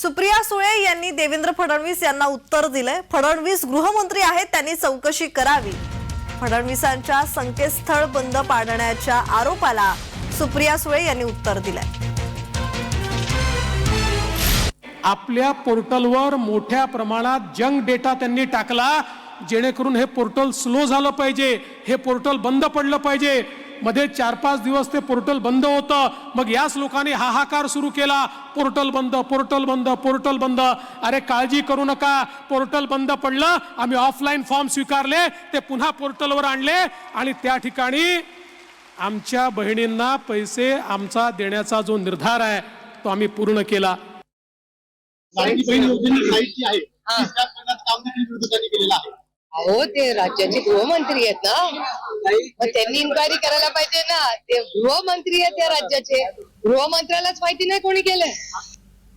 सुप्रिया सुळे यांनी देवेंद्र फडणवीस यांना उत्तर दिलंय. फडणवीस गृहमंत्री आहेत त्यांनी चौकशी करावी. फडणवीसांच्या संकेतस्थळ बंद पाडण्याच्या आरोपाला सुप्रिया सुळे यांनी उत्तर दिलंय. आपल्या पोर्टलवर मोठ्या प्रमाणात जंक डेटा त्यांनी टाकला जेणेकरून हे पोर्टल स्लो झालं पाहिजे हे पोर्टल बंद पडलं पाहिजे. मध्ये चार पाच दिवस ते पोर्टल बंद होतं. मग याच लोकांनी हाहाकार सुरू केला. पोर्टल बंद पोर्टल बंद पोर्टल बंद. अरे काळजी करू नका. पोर्टल बंद पडलं. आम्ही ऑफलाईन फॉर्म स्वीकारले. ते पुन्हा पोर्टलवर आणले. आणि त्या ठिकाणी आमच्या बहिणींना पैसे आमचा देण्याचा जो निर्धार आहे तो आम्ही पूर्ण केला. आहे? अहो ते राज्याचे गृहमंत्री आहेत ना. मग त्यांनी इन्क्वायरी करायला पाहिजे ना. ते गृहमंत्री आहेत त्या राज्याचे. गृहमंत्र्यालाच माहिती नाही कोणी केलंय.